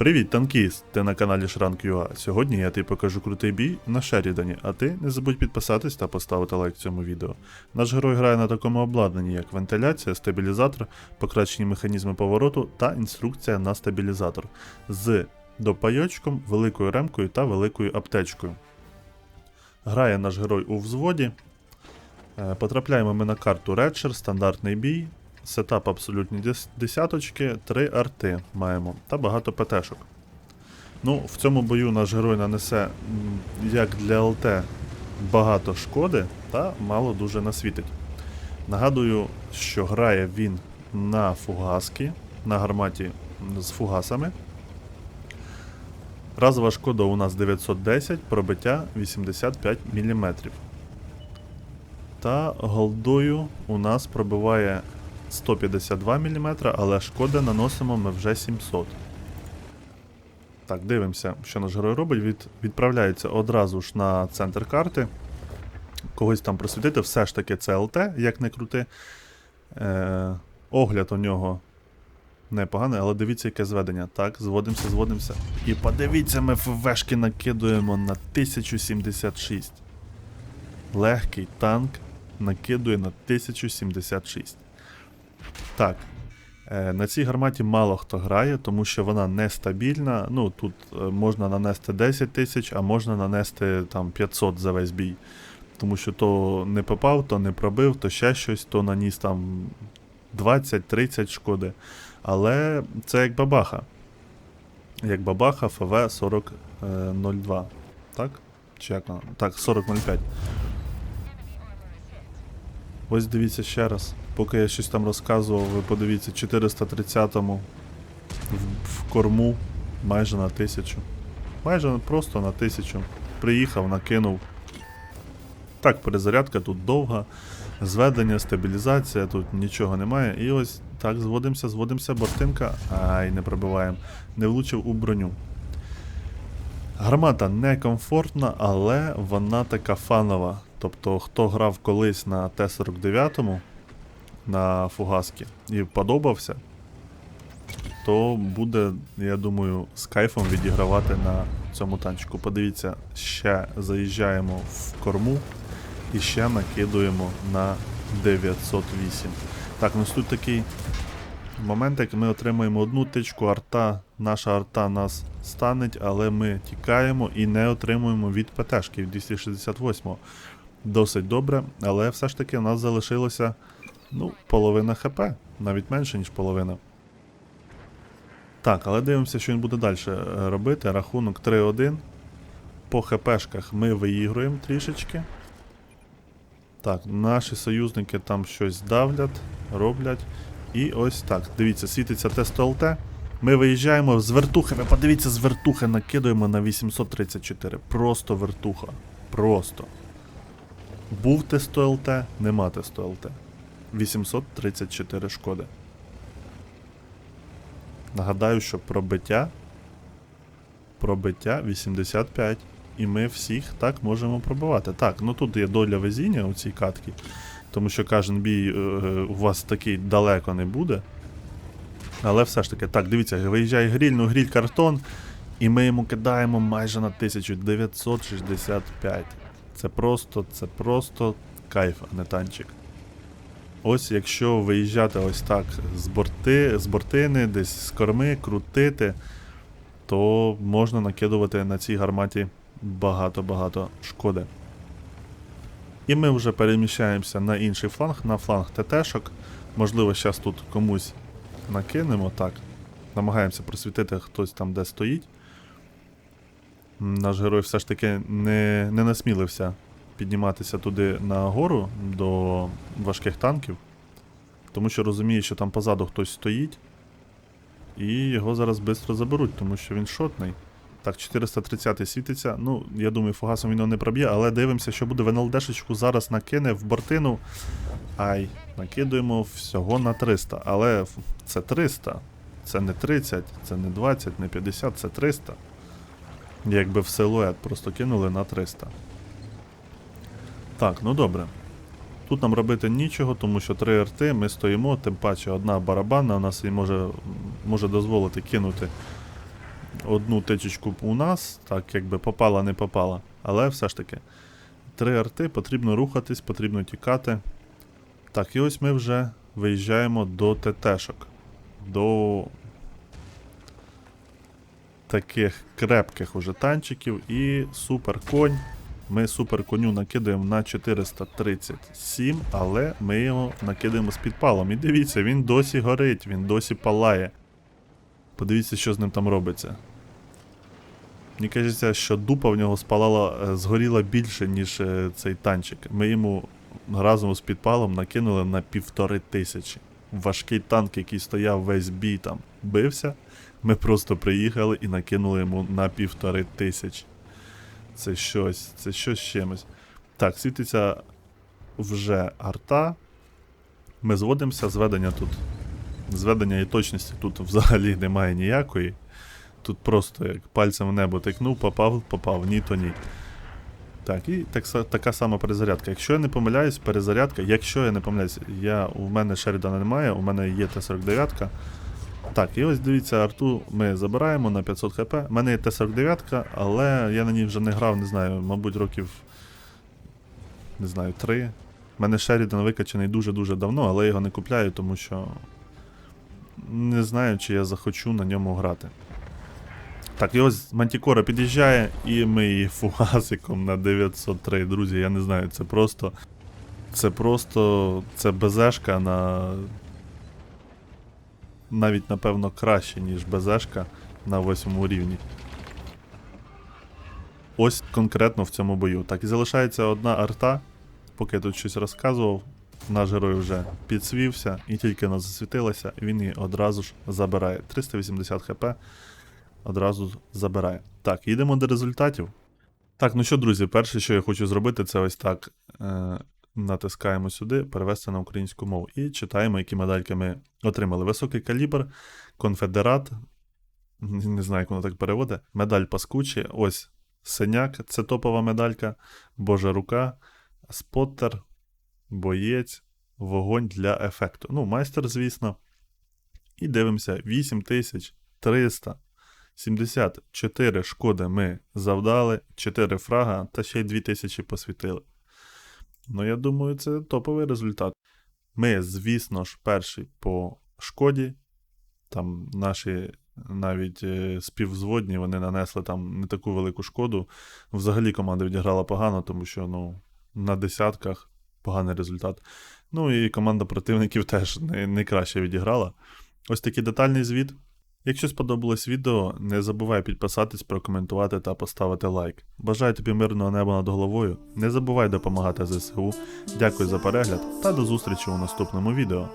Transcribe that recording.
Привіт, танкіст! Ти на каналі Шранк.ua. Сьогодні я тобі покажу крутий бій на Шерідані, а ти не забудь підписатись та поставити лайк цьому відео. Наш герой грає на такому обладнанні, як вентиляція, стабілізатор, покращені механізми повороту та інструкція на стабілізатор з допайочком, великою ремкою та великою аптечкою. Грає наш герой у взводі. Е, Потрапляємо ми на карту Редшер, стандартний бій. Сетап абсолютні дес- десяточки, три арти маємо та багато ПТшок. Ну, в цьому бою наш герой нанесе, як для ЛТ, багато шкоди та мало дуже насвітить. Нагадую, що грає він на фугаски, на гарматі з фугасами. Разова шкода у нас 910, пробиття 85 мм. Та голдою у нас пробиває 152 мм, але шкоди наносимо ми вже 700. Так, дивимося, що наш герой робить. Від, відправляється одразу ж на центр карти. Когось там просвітити, все ж таки це ЛТ, як не крути. Е, огляд у нього непоганий, але дивіться, яке зведення. Так, зводимося, зводимося. І подивіться, ми ФВшки накидуємо на 1076. Легкий танк накидує на 1076. Так. Е, На цій гарматі мало хто грає, тому що вона нестабільна. Ну, тут е, можна нанести 10 тисяч, а можна нанести там 500 за весь бій. Тому що то не попав, то не пробив, то ще щось, то наніс там 20-30 шкоди. Але це як бабаха. Як бабаха ФВ 4002. Так? Чи як вона? Так, 4005. Ось дивіться ще раз. Поки я щось там розказував, ви подивіться, 430-му в, корму майже на тисячу. Майже просто на тисячу. Приїхав, накинув. Так, перезарядка тут довга. Зведення, стабілізація, тут нічого немає. І ось так, зводимося, зводимося, бортинка. Ай, не пробиваємо. Не влучив у броню. Гармата некомфортна, але вона така фанова. Тобто, хто грав колись на Т-49 на фугаски і подобався, то буде, я думаю, з кайфом відігравати на цьому танчику. Подивіться, ще заїжджаємо в корму і ще накидуємо на 908. Так, ну тут такий момент, як ми отримуємо одну тичку, арта, наша арта нас станеть, але ми тікаємо і не отримуємо від ПТшки від 268. Досить добре, але все ж таки у нас залишилося ну, половина ХП, навіть менше, ніж половина. Так, але дивимося, що він буде далі робити. Рахунок 3-1. По ХПшках ми виігруємо трішечки. Так, наші союзники там щось давлять, роблять. І ось так. Дивіться, світиться тест ЛТ. Ми виїжджаємо з вертухи. Ви подивіться, з вертухи накидуємо на 834. Просто вертуха. Просто. Був тест ЛТ, нема тест ЛТ. 834 шкоди. Нагадаю, що пробиття. Пробиття 85. І ми всіх так можемо пробивати. Так, ну тут є доля везіння у цій катці. Тому що кожен бій е, у вас такий далеко не буде. Але все ж таки, так, дивіться, виїжджає гріль, ну гріль картон. І ми йому кидаємо майже на 1965. Це просто, це просто кайф, а не танчик. Ось якщо виїжджати ось так з борти, з бортини, десь з корми, крутити, то можна накидувати на цій гарматі багато-багато шкоди. І ми вже переміщаємося на інший фланг, на фланг ТТшок. Можливо, зараз тут комусь накинемо так. Намагаємося просвітити хтось там, де стоїть. Наш герой все ж таки не, не насмілився підніматися туди на гору до важких танків, тому що розуміє, що там позаду хтось стоїть, і його зараз швидко заберуть, тому що він шотний. Так, 430 світиться. Ну, я думаю, фугасом він його не проб'є, але дивимося, що буде в НЛДшечку зараз накине в бортину. Ай, накидуємо всього на 300. Але це 300. Це не 30, це не 20, не 50, це 300. Якби в силует просто кинули на 300. Так, ну добре. Тут нам робити нічого, тому що 3 РТ ми стоїмо, тим паче одна барабанна у нас і може, може дозволити кинути одну тичечку у нас, так якби попала, не попала. Але все ж таки. Три арти, потрібно рухатись, потрібно тікати. Так, і ось ми вже виїжджаємо до ТТшок. До таких крепких уже танчиків і супер конь. Ми супер коню накидаємо на 437, але ми його накидаємо з підпалом. І дивіться, він досі горить, він досі палає. Подивіться, що з ним там робиться. Мені кажеться, що дупа в нього спалала, е, згоріла більше, ніж е, цей танчик. Ми йому разом з підпалом накинули на півтори тисячі. Важкий танк, який стояв весь бій там, бився. Ми просто приїхали і накинули йому на півтори тисячі. Це щось, це щось чимось. Так, світиться вже арта. Ми зводимося, зведення тут. Зведення і точності тут взагалі немає ніякої. Тут просто як пальцем в небо тикнув, попав, попав, ні, то ні. Так, і так, така сама перезарядка. Якщо я не помиляюсь, перезарядка, якщо я не помиляюсь, я, у мене Шерідана немає, у мене є Т-49. Так, і ось дивіться, арту ми забираємо на 500 хп. У мене є Т-49, але я на ній вже не грав, не знаю, мабуть, років. Не знаю, 3. У мене Шерідан викачаний дуже-дуже давно, але я його не купляю, тому що не знаю, чи я захочу на ньому грати. Так, і ось Мантікора під'їжджає, і ми її фугасиком на 903. Друзі, я не знаю, це просто. Це просто. Це безешка на. Навіть, напевно, краще, ніж безешка на восьмому рівні. Ось конкретно в цьому бою. Так, і залишається одна арта. Поки я тут щось розказував, наш герой вже підсвівся і тільки вона засвітилася, він її одразу ж забирає. 380 хп одразу забирає. Так, їдемо до результатів. Так, ну що, друзі, перше, що я хочу зробити, це ось так. Е, натискаємо сюди, перевести на українську мову. І читаємо, які медальки ми отримали. Високий калібр, конфедерат. Не знаю, як воно так переводить. Медаль паскучі. Ось синяк, це топова медалька. Божа рука, споттер, боєць, вогонь для ефекту. Ну, майстер, звісно. І дивимося: 8300. 74 шкоди ми завдали, 4 фрага та ще й 2000 посвітили. Ну, я думаю, це топовий результат. Ми, звісно ж, перший по шкоді. Там наші навіть е, співзводні вони нанесли там не таку велику шкоду. Взагалі команда відіграла погано, тому що ну, на десятках поганий результат. Ну і команда противників теж не, не краще відіграла. Ось такий детальний звіт. Якщо сподобалось відео, не забувай підписатись, прокоментувати та поставити лайк. Бажаю тобі мирного неба над головою. Не забувай допомагати ЗСУ. Дякую за перегляд та до зустрічі у наступному відео.